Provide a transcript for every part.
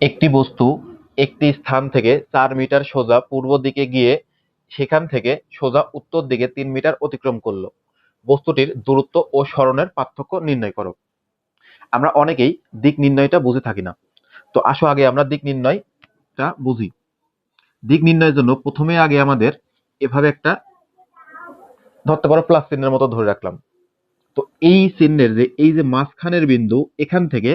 একটি বস্তু একটি স্থান থেকে চার মিটার সোজা পূর্ব দিকে গিয়ে সেখান থেকে সোজা উত্তর দিকে তিন মিটার অতিক্রম করল। বস্তুটির দূরত্ব ও সরণের পার্থক্য নির্ণয় করো। আমরা অনেকেই দিক নির্ণয়টা বুঝে থাকি না। তো আসো আগে আমরা দিক নির্ণয়টা বুঝি। দিক নির্ণয়ের জন্য প্রথমে আগে আমাদের এভাবে একটা ধরতে পারো প্লাস চিহ্নের মতো ধরে রাখলাম। তো এই চিহ্নের যে, এই যে মাঝখানের বিন্দু এখান থেকে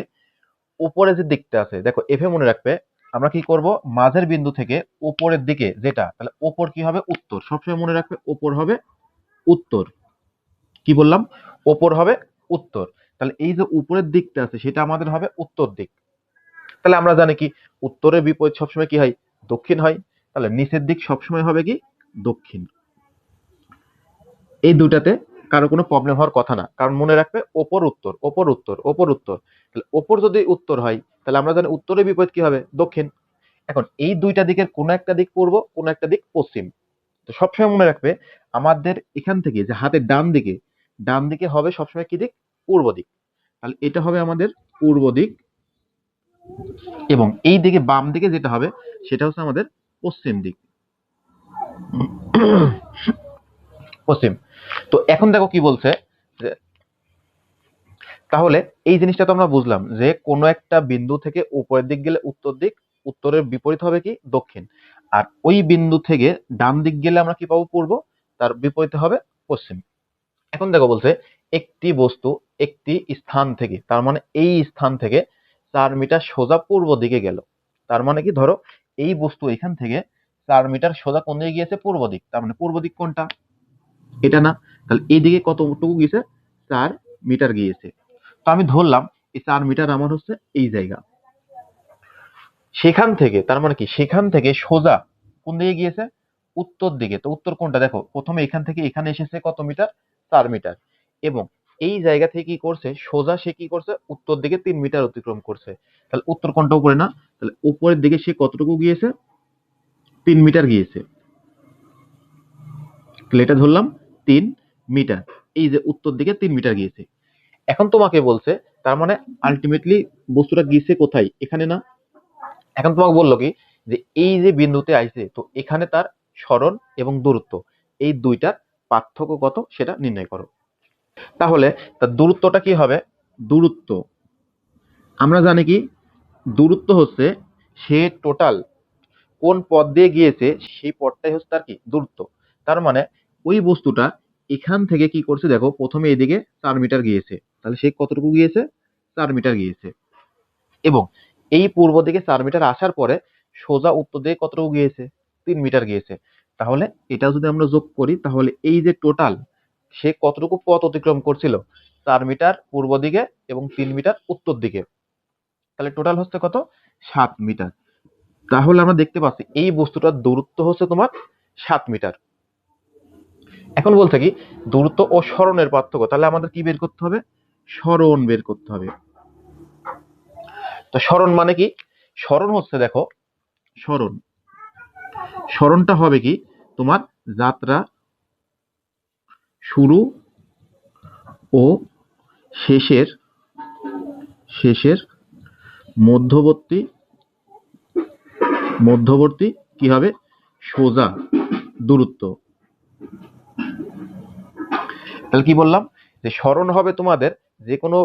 উপরে যে দিকটা আছে, দেখো এভাবে মনে রাখবে, আমরা কি করব? মাঝের বিন্দু থেকে উপরের দিকে যেটা, তাহলে ওপর কি হবে? উত্তর। সবসময় মনে রাখবে, ওপর হবে উত্তর। কি বললাম? ওপর হবে উত্তর। তাহলে এই যে উপরের দিকটা আছে, সেটা আমাদের হবে উত্তর দিক। তাহলে আমরা জানি কি? উত্তরের বিপরীত সবসময় কি হয়? দক্ষিণ হয়। তাহলে নিচের দিক সবসময় হবে কি? দক্ষিণ। এই দুটাতে কারও কোনো প্রবলেম হওয়ার কথা না। কারণ মনে রাখবে, ওপর উত্তর ওপর উত্তর ওপর উত্তর। তাহলে ওপর যদি উত্তর হয়, তাহলে আমরা জানি উত্তরের বিপরীত কি হবে? দক্ষিণ। এখন এই দুইটা দিকের কোনো একটা দিক পূর্ব, কোনো একটা দিক পশ্চিম। তো সবসময় মনে রাখবে, আমাদের এখান থেকে যে হাতের ডান দিকে ডান দিকে হবে সবসময় কি দিক? পূর্ব দিক। তাহলে এটা হবে আমাদের পূর্ব দিক। এবং এই দিকে বাম দিকে যেটা হবে, সেটা হচ্ছে আমাদের পশ্চিম দিক। পশ্চিম। তো এখন দেখো কি বলছে তাহলে এই জিনিসটা তো আমরা বুঝলাম যে কোনো একটা বিন্দু থেকে উপরের দিক গেলে উত্তর দিক, উত্তরের বিপরীত হবে কি? দক্ষিণ। আর ওই বিন্দু থেকে ডান দিক গেলে আমরা কি পাবো? পূর্ব। তার বিপরীতে হবে পশ্চিম। এখন দেখো বলছে, একটি বস্তু একটি স্থান থেকে, তার মানে এই স্থান থেকে চার মিটার সোজা পূর্ব দিকে গেল। তার মানে কি? ধরো এই বস্তু এখান থেকে চার মিটার সোজা কোন দিকে গিয়েছে? পূর্ব দিক। তার মানে পূর্ব দিক কোনটা? এটা না, তাহলে এইদিকে কতটুকু গিয়েছে? চার মিটার গিয়েছে। তো আমি ধরলাম, এই চার মিটার আমার হচ্ছে এই জায়গা। সেখান থেকে, তার মানে কি? সেখান থেকে সোজা কোন দিকে গিয়েছে? উত্তর দিকে। তো উত্তর কোনটা? দেখো, প্রথমে এখান থেকে এখানে এসেছে কত মিটার? চার মিটার। এবং এই জায়গা থেকে কি করছে? সোজা সে কি করছে? উত্তর দিকে তিন মিটার অতিক্রম করছে। তাহলে উত্তর কোনটা উপরে না? তাহলে উপরের দিকে সে কতটুকু গিয়েছে? তিন মিটার গিয়েছে। এটা ধরলাম তিন মিটার। এই যে উত্তর দিকে তিন মিটার গিয়েছে। এখন তোমাকে বলছে, তার মানে আলটিমেটলি বস্তুটা গিয়েছে কোথায়? এখানে না? এখন তোমাকে বলল কি, যে এই যে বিন্দুতে আইছে, তো এখানে তার সরণ এবং দূরত্ব, এই দুইটার পার্থক্য কত সেটা নির্ণয় করো। তাহলে তার দূরত্বটা কি হবে? দূরত্ব। আমরা জানি কি, দূরত্ব হচ্ছে সে টোটাল কোন পথ দিয়ে গিয়েছে, সেই পথটাই হচ্ছে তার কি? দূরত্ব। তার মানে ওই বস্তুটা এখান থেকে কি করছে দেখো, প্রথমে এদিকে চার মিটার গিয়েছে। তাহলে সে কতটুকু গিয়েছে? চার মিটার গিয়েছে। এবং এই পূর্ব দিকে চার মিটার আসার পরে সোজা উত্তর দিকে কতটুকু গিয়েছে? তিন মিটার গিয়েছে। তাহলে এটা যদি আমরা যোগ করি, তাহলে এই যে টোটাল সে কতটুকু পথ অতিক্রম করছিল? চার মিটার পূর্ব দিকে এবং তিন মিটার উত্তর দিকে। তাহলে টোটাল হচ্ছে কত? সাত মিটার। তাহলে আমরা দেখতে পাচ্ছি, এই বস্তুটার দূরত্ব হচ্ছে তোমার সাত মিটার। এখন বলছে কি, দূরত্ব ও স্মরণের পার্থক্য, তাহলে আমাদের কি বের করতে হবে? স্মরণ বের করতে হবে। তো স্মরণ মানে কি? স্মরণ হচ্ছে দেখো, স্মরণ। স্মরণটা হবে কি? তোমার যাত্রা শুরু ও শেষের শেষের মধ্যবর্তী মধ্যবর্তী কি হবে? সোজা দূরত্ব। তাহলে কি বললাম? যে স্মরণ হবে তোমাদের, যে কোনো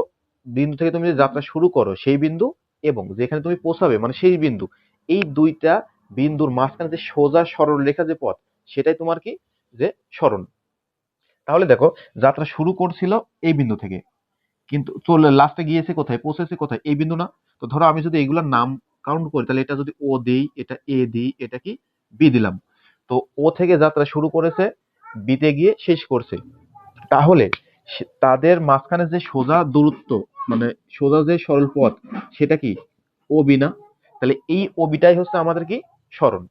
বিন্দু থেকে তুমি যে যাত্রা শুরু করো, সেই বিন্দু এবং যেখানে তুমি পৌঁছাবে মানে সেই বিন্দু, এই দুইটা বিন্দুর মাঝখানে যে সোজা সরল রেখা যে পথ, সেটাই তোমার কি? যে স্মরণ। তাহলে দেখো, যাত্রা শুরু করছিল এই বিন্দু থেকে, কিন্তু চলে, লাস্টে গিয়েছে কোথায়? পৌঁছেছে কোথায়? এই বিন্দু না। তো ধরো আমি যদি এগুলোর নাম কাউন্ট করি, তাহলে এটা যদি ও দেই, এটা এ দিই, এটা কি? বি দিলাম। তো ও থেকে যাত্রা শুরু করেছে বিতে গিয়ে শেষ করছে। তাহলে তাদের মাঝখানে যে সোজা দূরত্ব মানে সোজা যে সরল পথ, সেটা কি? ও বি না? তাহলে এই ও বিটাই হচ্ছে আমাদের কি? স্মরণ।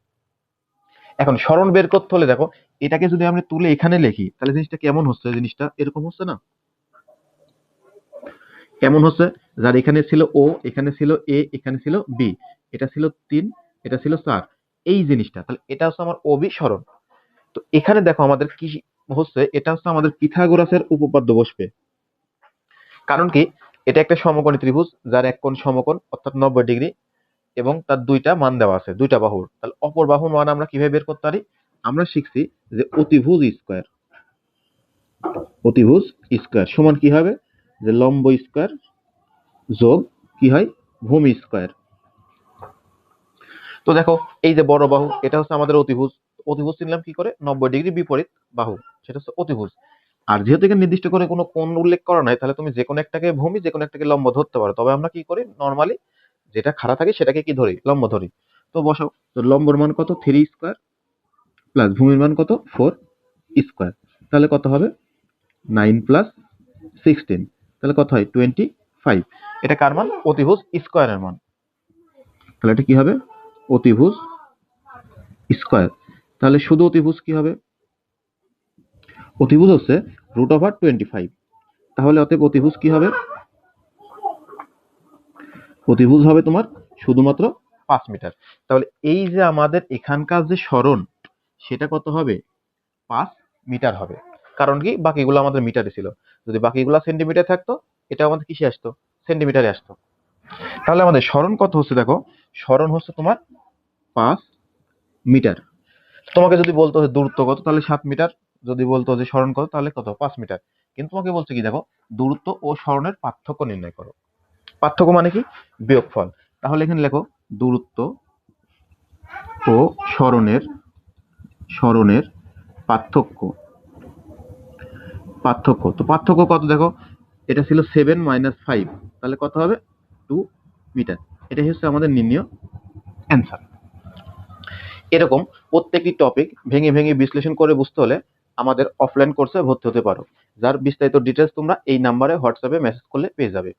এখন স্মরণ বের করতে হলে দেখো, এটাকে যদি আমরা তুলে এখানে লিখি, তাহলে জিনিসটা কেমন হচ্ছে? জিনিসটা এরকম হচ্ছে না? কেমন হচ্ছে? যার এখানে ছিল ও, এখানে ছিল এ, এখানে ছিল বি, এটা ছিল তিন, এটা ছিল চার। এই জিনিসটা, তাহলে এটা হচ্ছে আমার ওবি স্মরণ। তো এখানে দেখো আমাদের কি হচ্ছে, এটা হচ্ছে আমাদের পিথাগোরাসের উপপাদ্য বসবে। কারণ কি, এটা একটা সমকোণী ত্রিভুজ, যার এক কোণ সমকোণ, অর্থাৎ নব্বই ডিগ্রি, এবং তার দুইটা মান দেওয়া আছে, দুইটা বাহুর। তাহলে অপর বাহুর মান আমরা কীভাবে বের করতে পারি? আমরা শিখছি যে অতিভুজ স্কোয়ার। অতিভুজ স্কোয়ার সমান কি হবে? যে লম্ব স্কোয়ার যোগ কি হয়? ভূমি স্কোয়ার। তো দেখো, এই যে বড় বাহু, এটা হচ্ছে আমাদের অতিভুজ। অতিভুজ চিনলাম কি করে? নব্বই ডিগ্রি বিপরীত বাহু, সেটা হচ্ছে অতিভুজ। আর যেহেতু এখানে নির্দিষ্ট করে কোনো কোণ উল্লেখ করা নাই, তাহলে তুমি যে কোনো একটাকে ভূমি যে কোনো একটাকে লম্ব ধরতে পারো। তবে আমরা কি করি? নর্মালি যেটা খাড়া থাকে সেটাকে কি ধরি? লম্ব ধরি। তো বসাও। তো লম্বর মান কত? থ্রি স্কোয়ার প্লাস ভূমির মান কত? ফোর স্কোয়ার তাহলে কত হবে? নাইন প্লাস সিক্সটিন তাহলে কত হয়? টোয়েন্টি ফাইভ এটা কার মান? অতিভুজ স্কোয়ারের মান। তাহলে এটা কি হবে? অতিভুজ স্কোয়ার তাহলে শুধু অতিভুজ কি হবে? অতিভুজ হচ্ছে রুট ওভার টোয়েন্টি ফাইভ তাহলে অতএব অতিভুজ কি হবে? অতিভুজ হবে তোমার শুধুমাত্র পাঁচ মিটার। তাহলে এই যে আমাদের এখানকার যে সরণ, সেটা কত হবে? পাঁচ মিটার হবে। কারণ কি? বাকিগুলো আমাদের মিটারে ছিল। যদি বাকিগুলো সেন্টিমিটার থাকতো এটা আমাদের কিসে আসতো? সেন্টিমিটারে আসতো। তাহলে আমাদের সরণ কত হচ্ছে দেখো? সরণ হচ্ছে তোমার পাঁচ মিটার। তোমাকে যদি বলতো যে দূরত্ব কত, তাহলে সাত মিটার। যদি বলতো যে স্মরণ কত, তাহলে কত? পাঁচ মিটার। কিন্তু তোমাকে বলছে কি দেখো, দূরত্ব ও স্মরণের পার্থক্য নির্ণয় করো। পার্থক্য মানে কি? বিয়োগফল। তাহলে এখানে লেখো, দূরত্ব ও স্মরণের স্মরণের পার্থক্য। পার্থক্য। তো পার্থক্য কত দেখো? এটা ছিল সেভেন মাইনাস ফাইভ তাহলে কত হবে? টু মিটার এটাই হচ্ছে আমাদের নির্ণয় অ্যান্সার এরকম প্রত্যেকটি টপিক ভেঙে ভেঙে বিশ্লেষণ করে বুঝতে হলে আমাদের অফলাইন কোর্সে ভর্তি হতে পারো। যার বিস্তারিত ডিটেলস তোমরা এই নাম্বারে হোয়াটসঅ্যাপে মেসেজ করলে পেয়ে যাবে।